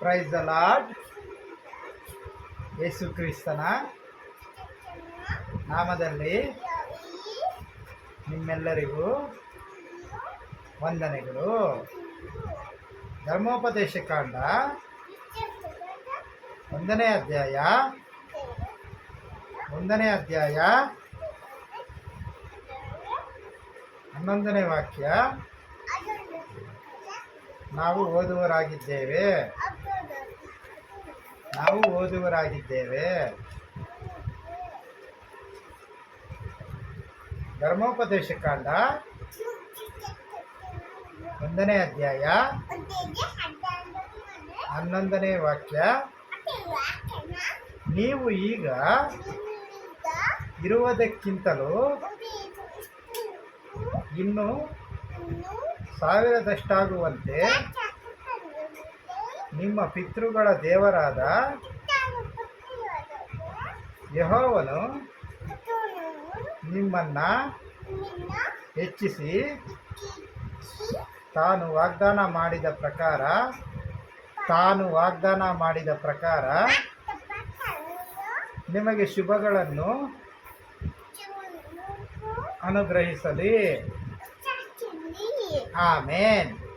Praise the lord ಯೇಸು ಕ್ರಿಸ್ತನ ನಾಮದಲ್ಲಿ ನಿಮ್ಮೆಲ್ಲರಿಗೂ ವಂದನೆಗಳು. ಧರ್ಮೋಪದೇಶ ಕಾಂಡ ಒಂದನೇ ಅಧ್ಯಾಯ ಒಂದನೇ ಅಧ್ಯಾಯ, ಹನ್ನೊಂದನೇ ವಾಕ್ಯ. ನಾವು ಓದುವರಾಗಿದ್ದೇವೆ ನಾವು ಓದುವರಾಗಿದ್ದೇವೆ ಧರ್ಮೋಪದೇಶ ಕಾಂಡ ಒಂದನೇ ಅಧ್ಯಾಯ ಹನ್ನೊಂದನೇ ವಾಕ್ಯ. ನೀವು ಈಗ ಇರುವುದಕ್ಕಿಂತಲೂ ಇನ್ನು ಸಾವಿರದಷ್ಟಾಗುವಂತೆ ನಿಮ್ಮ ಪಿತೃಗಳ ದೇವರಾದ ಯಹೋವನು ನಿಮ್ಮನ್ನ ಹೆಚ್ಚಿಸಿ ತಾನು ವಾಗ್ದಾನ ಮಾಡಿದ ಪ್ರಕಾರ, ತಾನು ವಾಗ್ದಾನ ಮಾಡಿದ ಪ್ರಕಾರ ನಿಮಗೆ ಶುಭಗಳನ್ನು ಅನುಗ್ರಹಿಸಲಿ. ಆಮೇನ್.